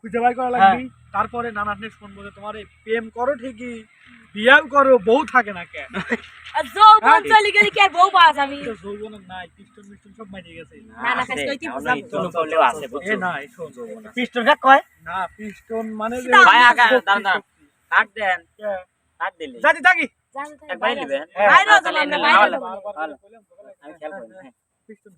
খুঁজে বাই করা লাগবে। তারপরে নানা নেক্সট ফোন বলে তোমার প্রেম করো ঠিকই বিয়াও করো বউ থাকে না কেন? যৌবন হ্যাঁ। চলে গেলে কি আর বউ পাওয়া যাবে? তো যৌবনের নাই পিস্টন মিস্টন সব মাইনে গেছে। না, না, খালি কইতে বুঝাবো। এ না এই শোন। যৌবন পিস্টন কাক কয়? না পিস্টন মানে যে ভাই, আগা, দাঁড়ান, দাঁড়ান। কাট দেন? কাট দিলে? জানি থাকি। জানো তো, নেবেন হ্যাঁ, বাইরে আমরা, নেন, বাইরে নেন, যাব। বারবার ভালো। করে কইলাম, তোকে আমি খেয়াল করি হ্যাঁ, হ্যাঁ। পিস্টন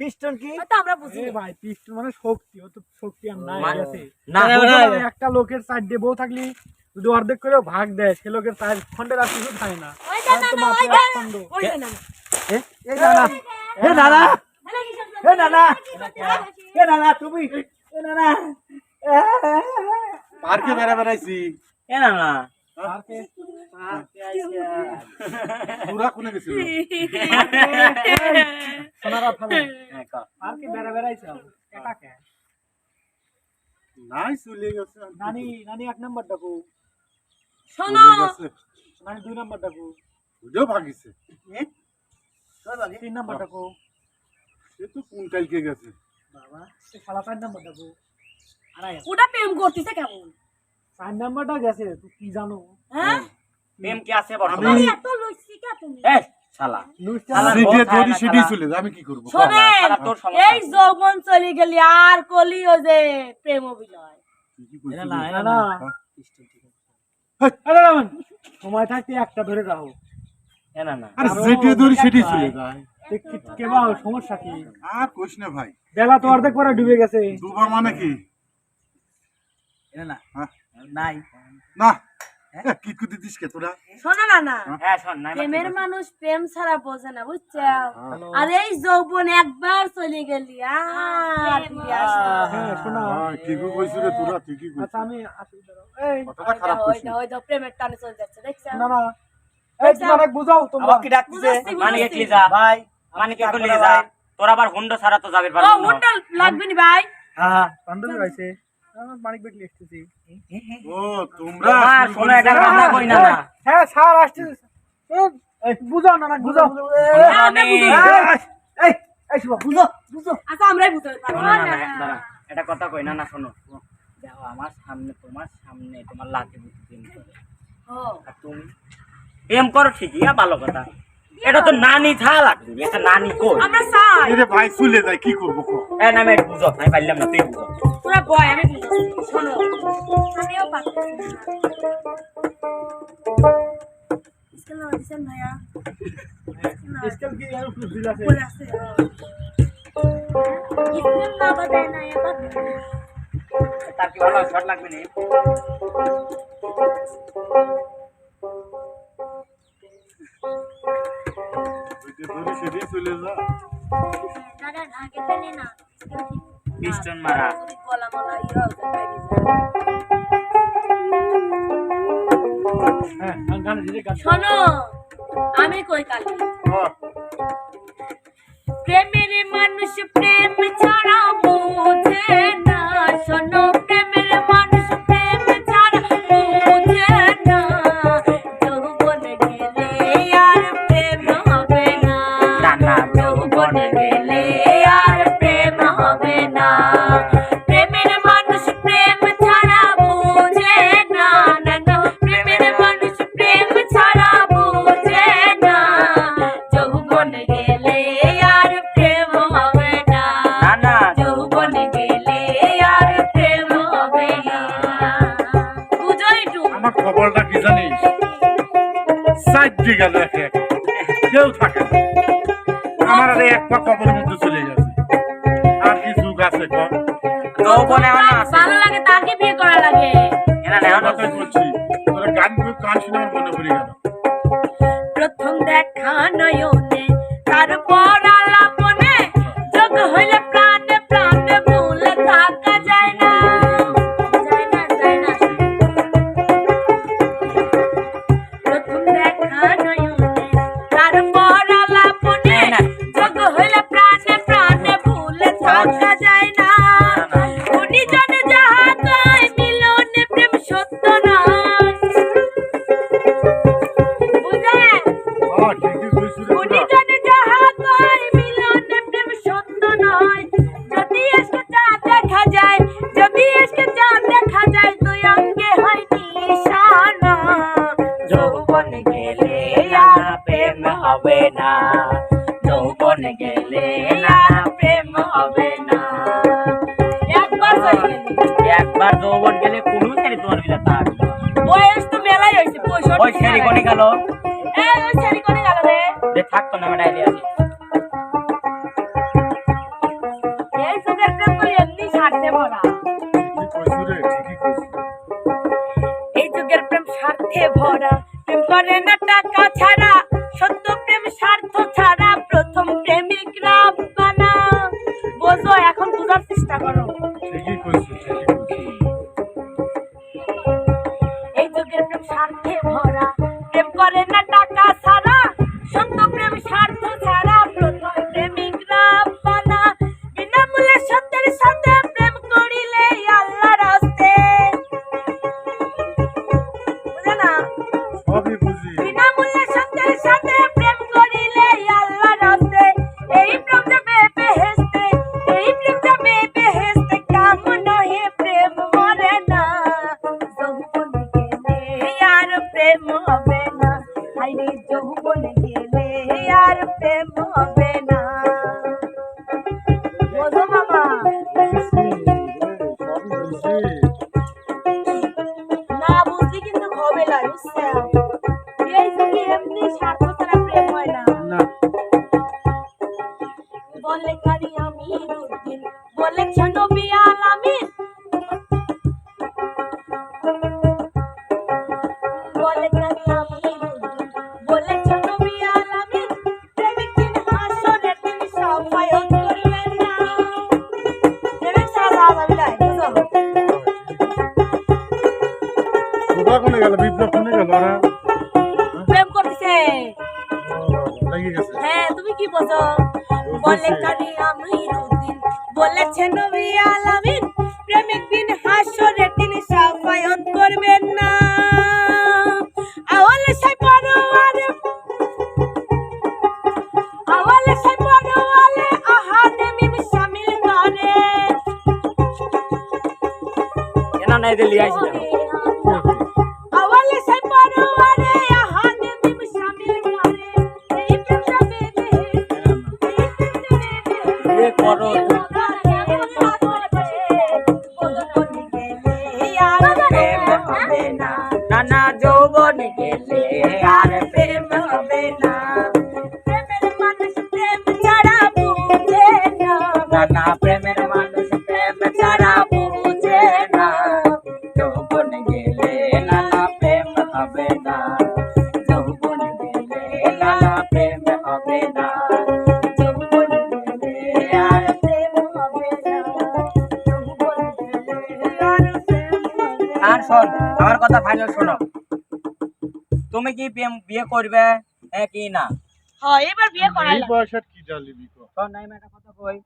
পিস্টন কি আমরা বুঝি ভাই পিস্টন মানে শক্তি ও তো শক্তি আর নাই মানে- আছে না একটা লোকের সাইড দিয়ে বউ থাকলি যদি অর্ধেক করে ভাগ দেয় সে লোকের সাইড খন্ডের আর কিছু থাকে না নানা নানা নানা তুমি নানা পার্কে বেড়া বেড়াইছি এ নানা পার্কে পুরা কোনে গেছিল সোনারা ফেলে হ্যাঁ, ক। বেড়া বেড়াইছে? একা কে নাই চলে গেছে। নানি নানি এক নাম্বার ডাকু। শোনো। নানি দুই নাম্বার ডাকু। বুঝেও ভাগিছে। তিন নাম্বার ডাকু। সে তো কোন কালকে গেছে? বাবা সে চার নাম্বার ডাকু। ওটা প্রেম করতেছে কেমন? চার নাম্বারটা গেছে তুই কি জানো? হ্যাঁ? প্রেম কি আছে বর্তমানে? এত লইছি কে তুমি? এই শালা। না আমি কি করব? শালা তোর সমস্যা এই যৌবন চলে গেলি আর কলি ও যে প্রেম অভিনয়। না, না। না সময় থাকতে একটা ধরে রাখো। সমস্যা কি? আর না ভাই। বেলা তো অর্ধেক পরে ডুবে গেছে। মানে কি? এ হ্যাঁ? নাই। না। এ, দিস কে তোরা? শোনো না না। হ্যাঁ? শোন নাই প্রেমের মানুষ প্রেম ছাড়া বোঝে না বুঝছ? হ্যাঁ। আর এই যৌবন একবার চলে গেলি। হ্যাঁ হ্যাঁ, তোরা আচ্ছা প্রেমের টানে চলে যাচ্ছে দেখছ? বুঝাও তোমরা। কি মানে। যা। ভাই মানে কি যা। আবার হুন্ডা ছাড়া তো যাবে পারবি না। হুন্ডা লাগবে নি ভাই? হ্যাঁ আমার মানিক বেটলি এসেছি। ও তোমরা তোমার শোনো কথা কই না না। হ্যাঁ বুঝাও না না বুঝাও এই এই শুভ বুঝো বুঝো। আচ্ছা আমরাই বুঝতে শোনো না, না, এটা কথা কই না না শোনো। দেখো আমার সামনে তোমার সামনে তোমার ও। আর তুমি প্রেম করো ঠিকই আর ভালো কথা। এটা তো নানি থা লাগবে এটা নানি কই? আমরা চাই। এরে ভাই চলে যায় কি করব কো? এ না আমি বুঝো আমি পারলাম না তুই বুঝো। তোরা বয় আমি বুঝছি শোনো আমিও পাচ্ছি স্কেল না দিছেন ভাইয়া? স্কেল কি আর বুঝি আছে? বলে আছে। স্কেল না বাদায় না এবার তার কি ভালো শর্ট লাগবে নি? দাদা আগে জানি না পিস্টন মারা কলা মলা ইয়া শোনো আমি কই কালি প্রেমের হবে না। প্রেমের মানুষ প্রেম ছাড়া বোঝে না না না। প্রেমের মানুষ প্রেম ছাড়া বোঝে না। যৌবন গেলে আর প্রেম হবে না। না না। যৌবন গেলে আর প্রেম হবে না। বুঝোই আমার খবরটা কি জানিস? সাইড গেল একে একে। কেউ থাকে আমার আর এক পা কবরের মধ্যে যৌবনে আমার আছে। ভালো লাগে তাকে বিয়ে করা লাগে। এনা নেওয়া কথাই বলছি তোরা গান গান শুনে মনে পড়ে গেল। প্রথম দেখা নয়নে হবে না। যৌবন গেলে না প্রেম হবে না। একবার একবার যৌবন গেলে কোনো ছেড়ে তোমার বিলা তার বয়স তো মেলাই হয়েছে ওই ছেড়ে কোনে গেল? হ্যাঁ, এই ওই ছেড়ে কোনে গেল রে? যে থাকতো না মেটাই দিয়ে আছে ভরা এই ভরা প্রেম করে না টাকা ছাড়া। ভরা প্রেম করে না টাকা ছাড়া সত্য প্রেম স্বার্থ ছাড়া প্রথম প্রেমিক রাব্বানা বিনামূল্যে সত্যের সাথে প্রেম করিলে আল্লাহ রাস্তে বুঝে না? সবই বুঝি। যৌবন গেলে আর প্রেম হবে না। গেল বিপ্লব কোনে গেল? ওরা প্রেম করতেছে। ও, লেগে গেছে। হ্যাঁ তুমি কি বোঝো বলে কারি আমি রুদ্দিন বলেছে নবী আলামিন প্রেমিক দিন হাসরের দিন সাফায়াত করবেন না। আওয়ালে সাই পরওয়ার আওয়ালে সাই পরওয়ালে আহাদে মিম শামিল করে। এনা নাই দিলি আইছিলাম বিয়ে করো নানা যৌবন গেলে আর প্রেম হবে না। নানা প্রেমের আর শোন আমার কথা ফাইনাল শোনো। তুমি কি বিয়ে করবে হ্যাঁ কি না? হ্যাঁ এবার বিয়ে করাই এই বয়সে কি জালিবি কো নাই একটা কথা কই